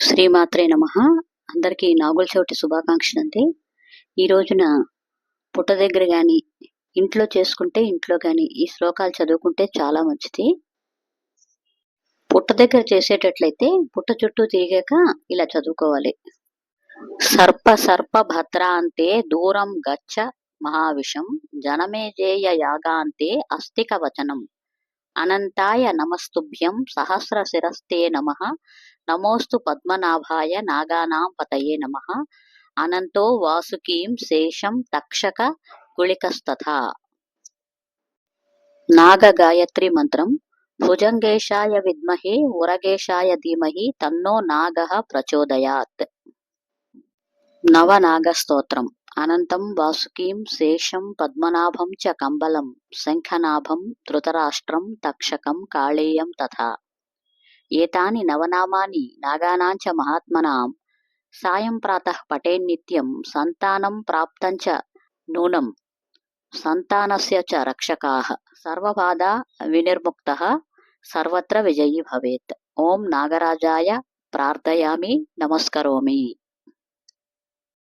శ్రీమాత్రే నమ. అందరికీ నాగుల చవితి శుభాకాంక్షలు అండి ఈ రోజున పుట్ట దగ్గర కానీ ఇంట్లో చేసుకుంటే ఇంట్లో కానీ ఈ శ్లోకాలు చదువుకుంటే చాలా మంచిది. పుట్ట దగ్గర చేసేటట్లయితే పుట్ట చుట్టూ తిరిగాక ఇలా చదువుకోవాలి. సర్ప సర్ప భద్రాంతే దూరం గచ్చ మహావిషం జనమేజేయ యాగాంతే అస్తిక వచనం. అనంతాయ నమస్తుభ్యం సహస్ర శిరస్తే నమ. నమోస్తు పద్మనాభాయ నాగానాం పతయే నమ. అనంతో వాసుకీం శేషం తక్షక గుళికస్తథ. నాగ గాయత్రి మంత్రం భుజంగేశాయ విద్మహే ఉరగేశాయ ధీమహి తన్నో నాగ ప్రచోదయాత్. నవనాగ స్తోత్రం. అనంతం వాసుకీం శేషం పద్మనాభం చ కంబలం శంఖనాభం ధృతరాష్ట్రం తక్షకం కాళేయం తథా. ఏతాని నవనామాని నాగానాంచ మహాత్మనాం సాయం ప్రాత పటేన్నిత్యం సంతానం ప్రాప్తంచ నూనం సంతానస్య చ రక్షకాః. సర్వబాధా వినిర్ముక్తః సర్వత్ర విజయీ భవేత్. ఓం నాగరాజాయ ప్రార్థయామి నమస్కరోమి.